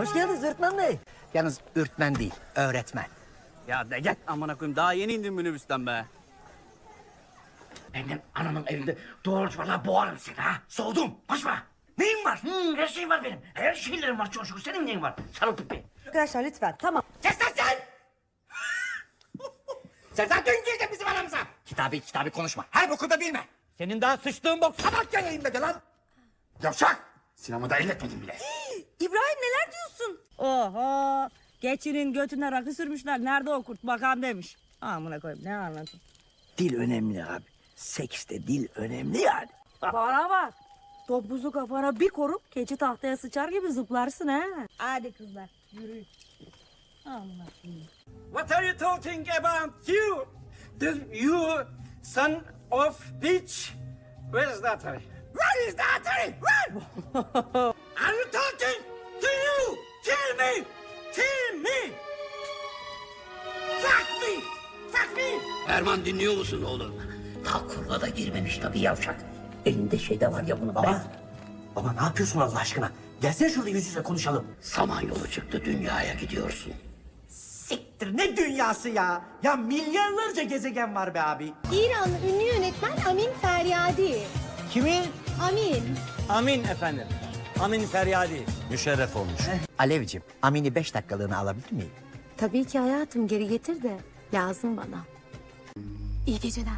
Hoş geldiniz öğretmen bey. Yalnız öğretmen değil, öğretmen. Ya de gel amına koyayım daha yeni indim minibüsten be. Benim anamın evinde doğru valla boğarım seni ha. Soğudum. Konuşma. Neyim var? Hmm, her şeyim var benim. Her şeylerim var çok şükür. Senin neyin var? Sarıl tıbbi. Arkadaşlar lütfen tamam. Kes lan sen! sen zaten girdin bizim aramıza. Kitabı kitabı konuşma. Her boku da bilme. Senin daha sıçtığın bok sabah yayında de lan. Yavşak. Sinemada elletmedim bile. İbrahim neler diyorsun? Oho. Geçinin götüne rakı sürmüşler. Nerede o kurt bakan demiş. Amına koyayım ne anlatayım. Dil önemli abi. Sekste dil önemli yani. Bana bak. Topuzu kafana bir korup keçi tahtaya sıçar gibi zıplarsın ha. Hadi kızlar yürüyün. Amına koyayım. What are you talking about you? The you son of bitch. Where is that? Where is attorney? Where? Are you talking? Kill me! Kill me! Fuck me! Fuck me! Erman dinliyor musun oğlum? Daha kurla da girmemiş tabii yavşak. Elinde şey de var ya bunun baba. Baba ne yapıyorsun Allah aşkına? Gelsene şurada yüz yüze konuşalım. Samanyolu çıktı dünyaya gidiyorsun. Siktir ne dünyası ya? Ya milyarlarca gezegen var be abi. İranlı ünlü yönetmen Amin Feryadi. Kimin? Amin. Amin efendim. Amin Feryadi. Müşerref olmuş. Alevciğim, Amin'i beş dakikalığına alabilir miyim? Tabii ki hayatım geri getir de lazım bana. İyi geceler.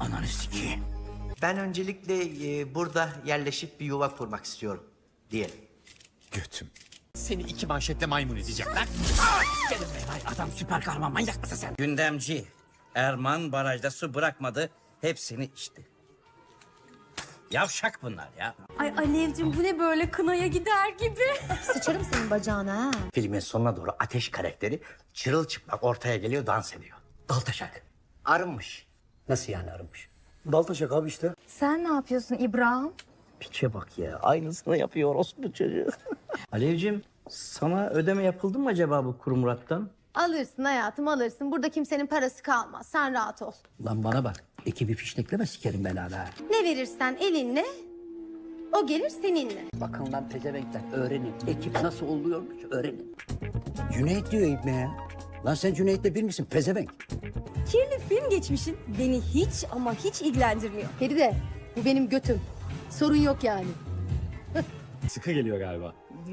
Ananı sikeyim. Ben öncelikle e, burada yerleşip bir yuva kurmak istiyorum diyelim. Götüm. Seni iki manşetle maymun edeceğim lan. Adam süper kahraman manyak mısın sen? Gündemci. Erman barajda su bırakmadı. Hepsini içti. Yavşak bunlar ya. Ay Alevcim bu ne böyle kınaya gider gibi. Sıçarım senin bacağına ha. Filmin sonuna doğru ateş karakteri çırılçıplak ortaya geliyor dans ediyor. Daltaşak. Arınmış. Nasıl yani arınmış? Daltaşak abi işte. Sen ne yapıyorsun İbrahim? Piçe bak ya. Aynısını yapıyor orospu çocuğu. Alevcim sana ödeme yapıldı mı acaba bu kuru Murat'tan? Alırsın hayatım alırsın. Burada kimsenin parası kalmaz. Sen rahat ol. Lan bana bak. Ekibi fişnekleme sikerim belanı ha. Ne verirsen elinle o gelir seninle. Bakın lan pezevenkler öğrenin. Ekip nasıl oluyormuş öğrenin. Cüneyt diyor İbne ya. Lan sen Cüneyt'le bir misin pezevenk? Kirli film geçmişin beni hiç ama hiç ilgilendirmiyor. Feride bu benim götüm. Sorun yok yani.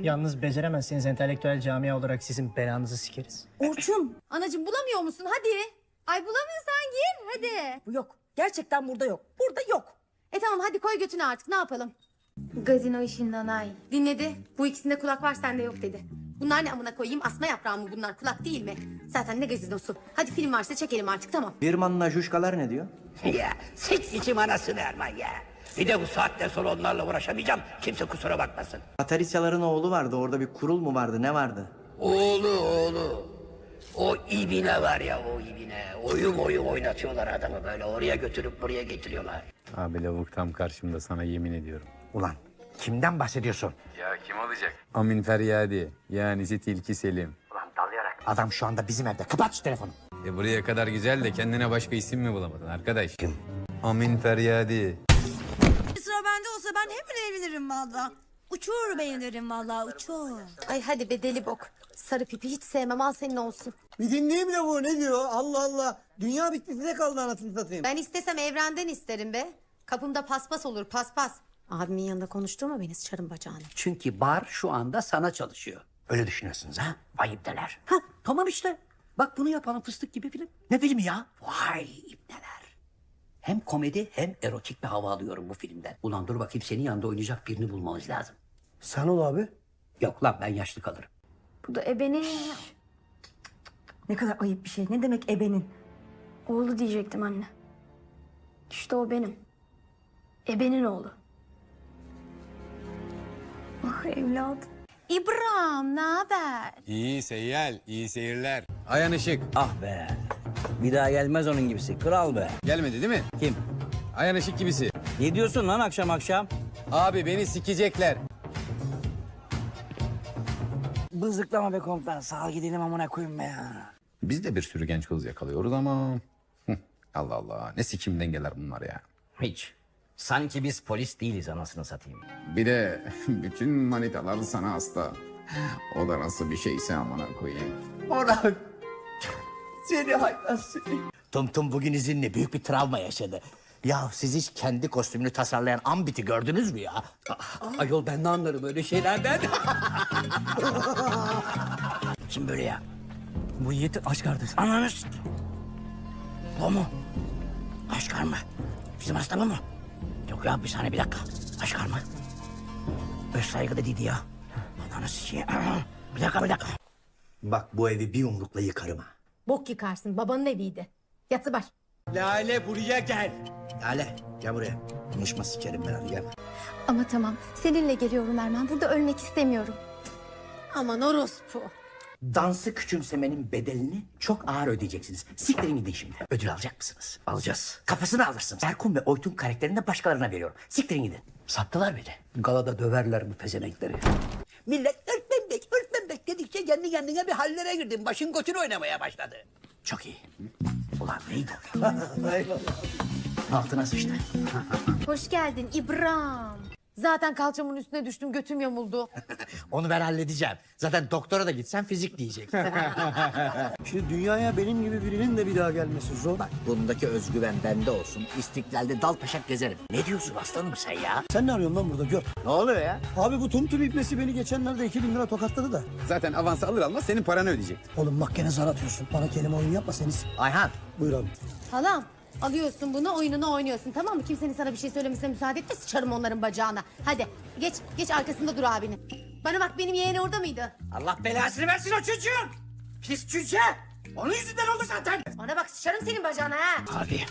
Yalnız beceremezseniz entelektüel camia olarak sizin belanızı sikeriz. Orçun Anacığım bulamıyor musun? Hadi. Ay bulamıyorsan gir hadi. bu yok. Gerçekten burada yok. Burada yok. E tamam hadi koy götünü artık ne yapalım? Gazino işinden ay. Dinledi. Bu ikisinde kulak var sende yok dedi. Bunlar ne amına koyayım? Asma yaprağı mı bunlar? Kulak değil mi? Zaten ne gazinosu? Hadi film varsa çekelim artık tamam. Birman'la Juşkalar ne diyor? ya sik içim anasını Erman ya. Bir de bu saatten sonra onlarla uğraşamayacağım. Kimse kusura bakmasın. Patrisya'ların oğlu vardı. Orada bir kurul mu vardı? Ne vardı? Oğlu oğlu. O ibine var ya o ibine. Oyun oyun oynatıyorlar adamı böyle. Oraya götürüp buraya getiriyorlar. Abi lavuk tam karşımda sana yemin ediyorum. Ulan kimden bahsediyorsun? Ya kim olacak? Amin Feryadi. Yani Tilki Selim. Ulan dalayarak. Adam şu anda bizim evde. Kapat şu telefonu. E buraya kadar güzel de kendine başka isim mi bulamadın arkadaş? Kim? Amin Feryadi. Sıra bende olsa ben hemen evlenirim valla. Uçur beğenirim valla uçur. Ay hadi be deli bok. Sarı pipi hiç sevmem al senin olsun. Bir dinleyeyim de bu ne diyor? Allah Allah. Dünya bitti size kaldı anasını satayım. Ben istesem evrenden isterim be. Kapımda paspas olur paspas. Abimin yanında konuşturma beni sıçarım bacağını. Çünkü bar şu anda sana çalışıyor. Öyle düşünüyorsunuz ha? Vay ibneler. Ha tamam işte. Bak bunu yapalım fıstık gibi film. Ne filmi ya? Vay ibneler. Hem komedi hem erotik bir hava alıyorum bu filmden. Ulan dur bakayım senin yanında oynayacak birini bulmamız lazım. Sen ol abi. Yok lan ben yaşlı kalırım. Bu da ebenin Ne kadar ayıp bir şey. Ne demek ebenin? oğlu diyecektim anne. İşte o benim. Ebenin oğlu. Ah evladım. İbrahim ne haber? İyi seyyal, iyi seyirler. Ayan Işık. Ah be. Bir daha gelmez onun gibisi. Kral be. Gelmedi değil mi? Kim? Ayan Işık gibisi. Ne diyorsun lan akşam akşam? Abi beni sikecekler. Bızıklama be komutan. Sağ ol gidelim amına koyayım be ya. Biz de bir sürü genç kız yakalıyoruz ama... Allah Allah ne sikim dengeler bunlar ya. Hiç. Sanki biz polis değiliz anasını satayım. Bir de bütün manitalar sana hasta. O da nasıl bir şeyse amına koyayım. Orhan. Seni hayvan seni. Tum Tum bugün izinli büyük bir travma yaşadı. Ya siz hiç kendi kostümünü tasarlayan Ambit'i gördünüz mü ya? Ayol ben ne anlarım öyle şeylerden. Kim böyle ya? Bu Yiğit aç kardeş. Ananız. O mu? Aşkar mı? Bizim hasta mı? Yok ya bir saniye bir dakika. Aşkar mı? Öz saygı dediydi ya. Ananı sikeyim. Bir dakika bir dakika. Bak bu evi bir yumrukla yıkarım ha. Bok yıkarsın. Babanın eviydi. Yatsı baş. Lale buraya gel. Lale gel buraya. Konuşma sikerim ben hadi gel. Ama tamam. Seninle geliyorum Erman. Burada ölmek istemiyorum. Aman orospu. Dansı küçümsemenin bedelini çok ağır ödeyeceksiniz. Siktirin gidin şimdi. Ödül alacak mısınız? Alacağız. Kafasını alırsınız. Erkun ve Oytun karakterini de başkalarına veriyorum. Siktirin gidin. Sattılar beni. Galada döverler bu pezevenkleri. Millet örtmem bek, örtmem bek dedikçe kendi kendine bir hallere girdim. Başın götünü oynamaya başladı. Çok iyi. Ulan neydi o? Altına sıçtı. Hoş geldin İbrahim. Zaten kalçamın üstüne düştüm. Götüm yamuldu. Onu ben halledeceğim. Zaten doktora da gitsen fizik diyecek. Şimdi dünyaya benim gibi birinin de bir daha gelmesi zor. Bak bundaki özgüven bende olsun. İstiklalde dal paşak gezerim. Ne diyorsun aslanım sen ya? Sen ne arıyorsun lan burada gör. Ne oluyor ya? Abi bu tum tum ipnesi beni geçenlerde 2000 lira tokatladı da. Zaten avansı alır almaz senin paranı ödeyecekti. Oğlum bak gene zar atıyorsun. Bana kelime oyun yapma seni. s- Ayhan. Buyur abi. Halam alıyorsun bunu oyununu oynuyorsun tamam mı? Kimsenin sana bir şey söylemesine müsaade etme sıçarım onların bacağına. Hadi geç geç arkasında dur abinin. Bana bak benim yeğen orada mıydı? Allah belasını versin o çocuğun. Pis cüce. Onun yüzünden oldu zaten. Bana bak sıçarım senin bacağına ha. Abi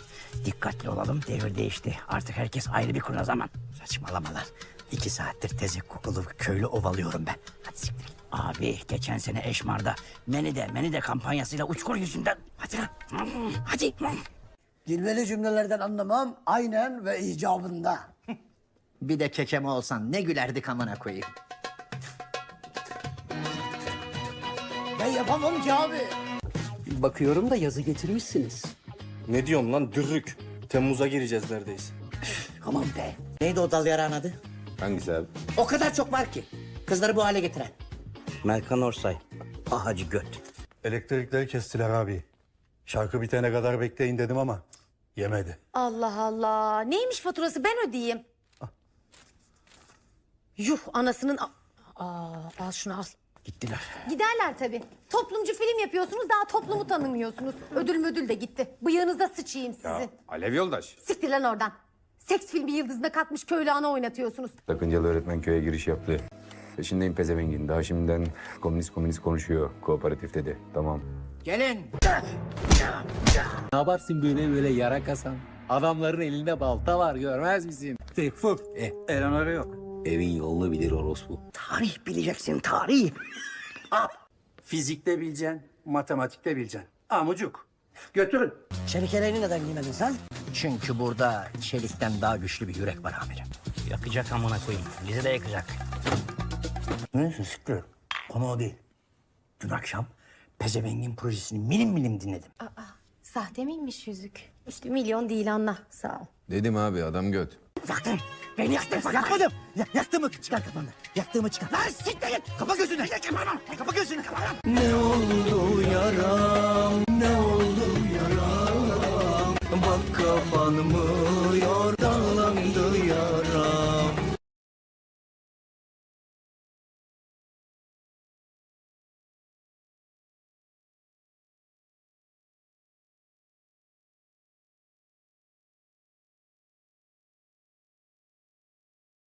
dikkatli olalım. Devir değişti. Artık herkes ayrı bir kura zaman. Saçmalamalar. İki saattir tezek kokulu köylü ovalıyorum ben. Hadi siktir git. Abi geçen sene Eşmar'da Menide Menide kampanyasıyla uçkur yüzünden. Hadi lan. Hadi. Cilveli cümlelerden anlamam aynen ve icabında. Bir de kekeme olsan ne gülerdik amına koyayım. Ben yapamam ki abi. Bakıyorum da yazı getirmişsiniz. Ne diyorsun lan dürrük? Temmuz'a gireceğiz neredeyse. Aman be. Neydi o dal yarağın adı? Hangisi abi? O kadar çok var ki. Kızları bu hale getiren. Melkan Orsay. Ahacı göt. Elektrikleri kestiler abi. Şarkı bitene kadar bekleyin dedim ama yemedi. Allah Allah. Neymiş faturası ben ödeyeyim. Yuh anasının... a- Aa, al şunu al. Gittiler. Giderler tabii. Toplumcu film yapıyorsunuz daha toplumu tanımıyorsunuz. Ödül müdül de gitti. Bıyığınıza sıçayım sizin. Alev yoldaş. Siktir lan oradan. Seks filmi yıldızına katmış köylü ana oynatıyorsunuz. Sakıncalı öğretmen köye giriş yaptı. Peşindeyim pezevengin. Daha şimdiden komünist komünist konuşuyor. Kooperatif dedi. Tamam. Gelin. Ne yaparsın böyle böyle yara kasan? Adamların elinde balta var görmez misin? Tevfuk. E, Eleanor'u yok. Evin yolunu bilir orospu. Tarih bileceksin tarih. Fizikte bileceksin, matematikte bileceksin. Amucuk. Götürün. Çelik yeleğini neden giymedin sen? Çünkü burada çelikten daha güçlü bir yürek var amirim. Yakacak amına koyayım. Bizi de yakacak. Neyse siktir. Konu o değil. Dün akşam Pezevengin projesini milim milim dinledim. Sahte miymiş yüzük? İşte milyon değil anla. Sağ ol. Dedim abi adam göt. Yaktın. Beni yaktın. Yakmadım. Ya, yaktığımı çıkar kafanı. Yaktığımı çıkar. Lan siktir git. Kapa gözünü. Kapa gözünü. Kapa lan. Ne oldu yaram, ne oldu yaram? Bak kafanı mı yor.